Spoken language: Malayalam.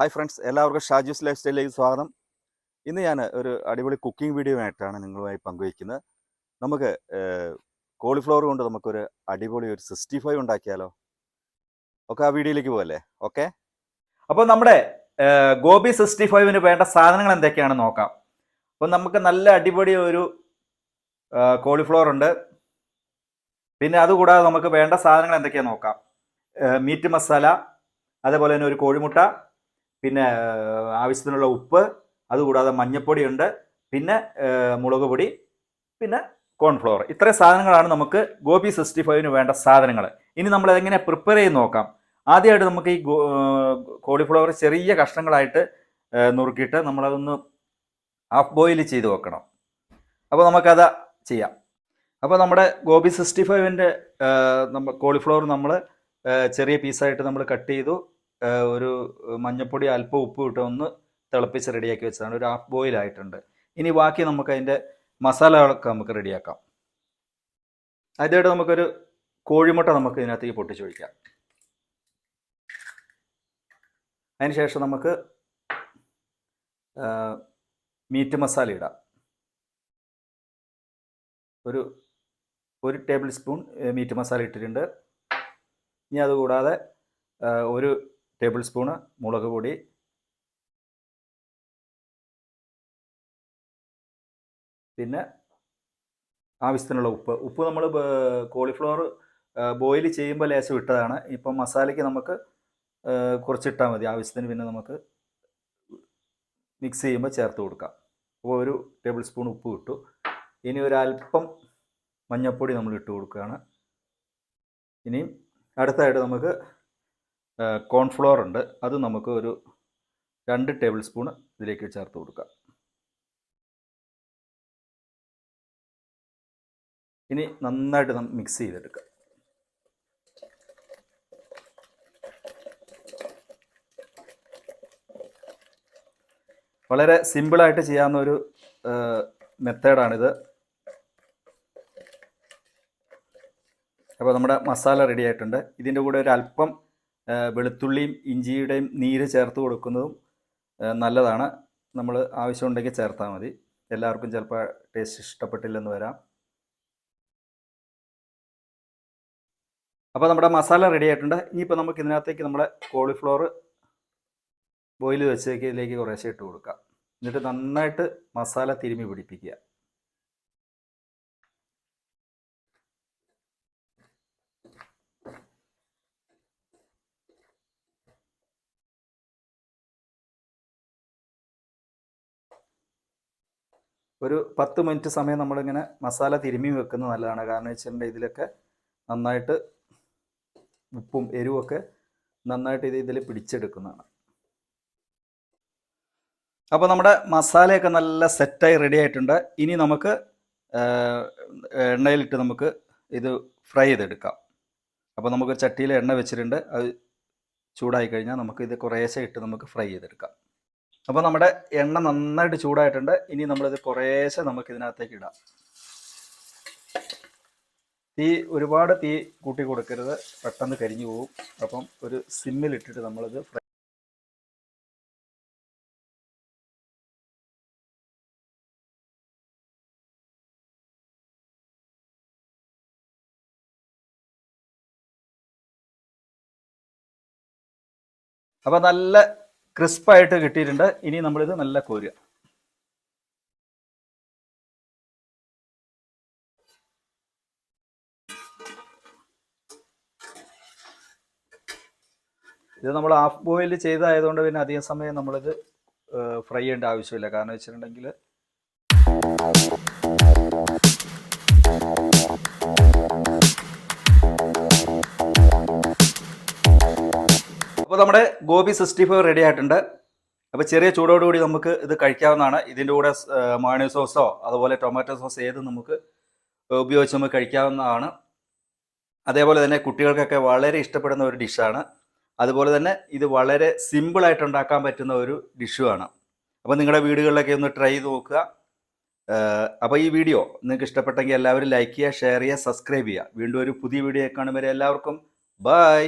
ഹായ് ഫ്രണ്ട്സ് എല്ലാവർക്കും ഷാജൂസ് ലൈഫ് സ്റ്റൈലിലേക്ക് സ്വാഗതം. ഇന്ന് ഞാൻ ഒരു അടിപൊളി കുക്കിംഗ് വീഡിയോ ആയിട്ടാണ് നിങ്ങളുമായി പങ്കുവയ്ക്കുന്നത്. നമുക്ക് കോളിഫ്ലവർ കൊണ്ട് നമുക്കൊരു അടിപൊളി ഒരു സിക്സ്റ്റി ഫൈവ് ഉണ്ടാക്കിയാലോ? ഓക്കെ ആ വീഡിയോയിലേക്ക് പോകല്ലേ ഓക്കെ? അപ്പോൾ നമ്മുടെ ഗോപി സിക്സ്റ്റി ഫൈവിന് വേണ്ട സാധനങ്ങൾ എന്തൊക്കെയാണെന്ന് നോക്കാം. അപ്പോൾ നമുക്ക് നല്ല അടിപൊളി ഒരു കോളിഫ്ലവർ ഉണ്ട്. പിന്നെ അതുകൂടാതെ നമുക്ക് വേണ്ട സാധനങ്ങൾ എന്തൊക്കെയാണെന്ന് നോക്കാം. മീറ്റ് മസാല അതേപോലെ തന്നെ ഒരു കോഴിമുട്ട പിന്നെ ആവശ്യത്തിനുള്ള ഉപ്പ് അതുകൂടാതെ മഞ്ഞപ്പൊടിയുണ്ട് പിന്നെ മുളക് പൊടി പിന്നെ കോൺഫ്ലവർ ഇത്രയും സാധനങ്ങളാണ് നമുക്ക് ഗോപി സിക്സ്റ്റി ഫൈവിന് വേണ്ട സാധനങ്ങൾ ഇനി നമ്മൾ അതെങ്ങനെ പ്രിപ്പയർ ചെയ്ത് നോക്കാം. ആദ്യമായിട്ട് നമുക്ക് ഈ കോളിഫ്ലവർ ചെറിയ കഷ്ണങ്ങളായിട്ട് നുറുക്കിയിട്ട് നമ്മളതൊന്ന് ഹാഫ് ബോയിൽ ചെയ്ത് വെക്കണം. അപ്പോൾ നമുക്കത് ചെയ്യാം. അപ്പോൾ നമ്മുടെ ഗോപി സിക്സ്റ്റി ഫൈവിന്റെ നമ്മൾ കോളിഫ്ലവർ നമ്മൾ ചെറിയ പീസായിട്ട് നമ്മൾ കട്ട് ചെയ്തു. ഒരു മഞ്ഞപ്പൊടി അല്പം ഉപ്പ് ഇട്ട് ഒന്ന് തിളപ്പിച്ച് റെഡിയാക്കി വെച്ചതാണ്. ഒരു ഹാഫ് ബോയിൽ ആയിട്ടുണ്ട്. ഇനി ബാക്കി നമുക്ക് അതിന്റെ മസാലകളൊക്കെ നമുക്ക് റെഡിയാക്കാം ആദ്യമായിട്ട് നമുക്കൊരു കോഴിമുട്ട നമുക്ക് ഇതിനകത്തേക്ക് പൊട്ടിച്ചൊഴിക്കാം അതിനുശേഷം നമുക്ക് മീറ്റ് മസാല ഇടാം. ഒരു ഒരു ടേബിൾ സ്പൂൺ മീറ്റ് മസാല ഇട്ടിട്ടുണ്ട്. ഇനി അതുകൂടാതെ ഒരു ടേബിൾ സ്പൂണ് മുളക് പൊടി പിന്നെ ആവശ്യത്തിനുള്ള ഉപ്പ്. ഉപ്പ് നമ്മൾ കോളിഫ്ലവർ ബോയിൽ ചെയ്യുമ്പോൾ ലേശം ഇട്ടതാണ്. ഇപ്പം മസാലയ്ക്ക് നമുക്ക് കുറച്ചിട്ടാൽ മതി. ആവശ്യത്തിന് പിന്നെ നമുക്ക് മിക്സ് ചെയ്യുമ്പോൾ ചേർത്ത് കൊടുക്കാം. അപ്പോൾ ഒരു ടേബിൾ സ്പൂൺ ഉപ്പ് ഇട്ടു. ഇനി ഒരല്പം മഞ്ഞൾപ്പൊടി നമ്മൾ ഇട്ട് കൊടുക്കുകയാണ്. ഇനിയും അടുത്തായിട്ട് നമുക്ക് കോൺഫ്ലോർ ഉണ്ട്. അത് നമുക്ക് ഒരു രണ്ട് ടേബിൾ സ്പൂൺ ഇതിലേക്ക് ചേർത്ത് കൊടുക്കാം. ഇനി നന്നായിട്ട് നമുക്ക് മിക്സ് ചെയ്തെടുക്കാം. വളരെ സിമ്പിളായിട്ട് ചെയ്യാവുന്ന ഒരു മെത്തേഡാണിത്. അപ്പോൾ നമ്മുടെ മസാല റെഡി ആയിട്ടുണ്ട്. ഇതിന്റെ കൂടെ ഒരു അല്പം വെളുത്തുള്ളിയും ഇഞ്ചിയുടെയും നീര് ചേർത്ത് കൊടുക്കുന്നതും നല്ലതാണ്. നമ്മൾ ആവശ്യമുണ്ടെങ്കിൽ ചേർത്താൽ മതി. എല്ലാവർക്കും ചിലപ്പോൾ ടേസ്റ്റ് ഇഷ്ടപ്പെട്ടില്ലെന്ന് വരാം. അപ്പോൾ നമ്മുടെ മസാല റെഡി ആയിട്ടുണ്ട്. ഇനിയിപ്പോൾ നമുക്ക് ഇതിനകത്തേക്ക് നമ്മുടെ കോളിഫ്ലവർ ബോയിൽ വെച്ചേക്ക് ഇതിലേക്ക് കുറേശ്ശെ ഇട്ട് കൊടുക്കാം. എന്നിട്ട് നന്നായിട്ട് മസാല തിരുമ്മി പിടിപ്പിക്കുക. ഒരു പത്ത് മിനിറ്റ് സമയം നമ്മളിങ്ങനെ മസാല തിരുമ്മി വെക്കുന്നത് നല്ലതാണ്. കാരണം വെച്ചിട്ടുണ്ടെങ്കിൽ ഇതിലൊക്കെ നന്നായിട്ട് ഉപ്പും എരിവൊക്കെ നന്നായിട്ട് ഇത് ഇതിൽ പിടിച്ചെടുക്കുന്നതാണ്. അപ്പോൾ നമ്മുടെ മസാലയൊക്കെ നല്ല സെറ്റായി റെഡി ആയിട്ടുണ്ട്. ഇനി നമുക്ക് എണ്ണയിലിട്ട് നമുക്ക് ഇത് ഫ്രൈ ചെയ്തെടുക്കാം. അപ്പോൾ നമുക്ക് ചട്ടിയിൽ എണ്ണ വെച്ചിട്ടുണ്ട്. അത് ചൂടായി കഴിഞ്ഞാൽ നമുക്ക് ഇത് കുറേശ്ശെ ഇട്ട് നമുക്ക് ഫ്രൈ ചെയ്തെടുക്കാം. അപ്പോൾ നമ്മുടെ എണ്ണ നന്നായിട്ട് ചൂടായിട്ടുണ്ട്. ഇനി നമ്മളിത് കുറേശ്ശെ നമുക്ക് ഇതിനകത്തേക്ക് ഇടാം. തീ ഒരുപാട് തീ കൂട്ടി കൊടുക്കരുത്. പെട്ടെന്ന് കരിഞ്ഞു പോകും അപ്പം ഒരു സിമ്മിലിട്ടിട്ട് നമ്മളിത് ഫ്രൈ അപ്പോൾ നല്ല ക്രിസ്പായിട്ട് കിട്ടിയിട്ടുണ്ട്. ഇനി നമ്മളിത് നല്ല കോരുക. ഇത് നമ്മൾ ഹാഫ് ബോയിൽ ചെയ്തതായതുകൊണ്ട് പിന്നെ അധികം സമയം നമ്മളിത് ഫ്രൈ ചെയ്യേണ്ട ആവശ്യമില്ല. കാരണം വെച്ചിട്ടുണ്ടെങ്കിൽ അപ്പോൾ നമ്മുടെ ഗോപി സിക്സ്റ്റി ഫൈവ് റെഡി ആയിട്ടുണ്ട്. അപ്പോൾ ചെറിയ ചൂടോടുകൂടി നമുക്ക് ഇത് കഴിക്കാവുന്നതാണ്. ഇതിന്റെ കൂടെ മാണി സോസോ അതുപോലെ ടൊമാറ്റോ സോസ് ഏത് നമുക്ക് ഉപയോഗിച്ച് നമുക്ക് കഴിക്കാവുന്നതാണ്. അതേപോലെ തന്നെ കുട്ടികൾക്കൊക്കെ വളരെ ഇഷ്ടപ്പെടുന്ന ഒരു ഡിഷാണ് അതുപോലെ തന്നെ ഇത് വളരെ സിമ്പിളായിട്ട് ഉണ്ടാക്കാൻ പറ്റുന്ന ഒരു ഡിഷുമാണ് അപ്പോൾ നിങ്ങളുടെ വീടുകളിലൊക്കെ ഒന്ന് ട്രൈ ചെയ്ത് നോക്കുക. അപ്പോൾ ഈ വീഡിയോ നിങ്ങൾക്ക് ഇഷ്ടപ്പെട്ടെങ്കിൽ എല്ലാവരും ലൈക്ക് ചെയ്യുക ഷെയർ ചെയ്യുക സബ്സ്ക്രൈബ് ചെയ്യുക. വീണ്ടും ഒരു പുതിയ വീഡിയോ കാണും വരെ എല്ലാവർക്കും. ബൈ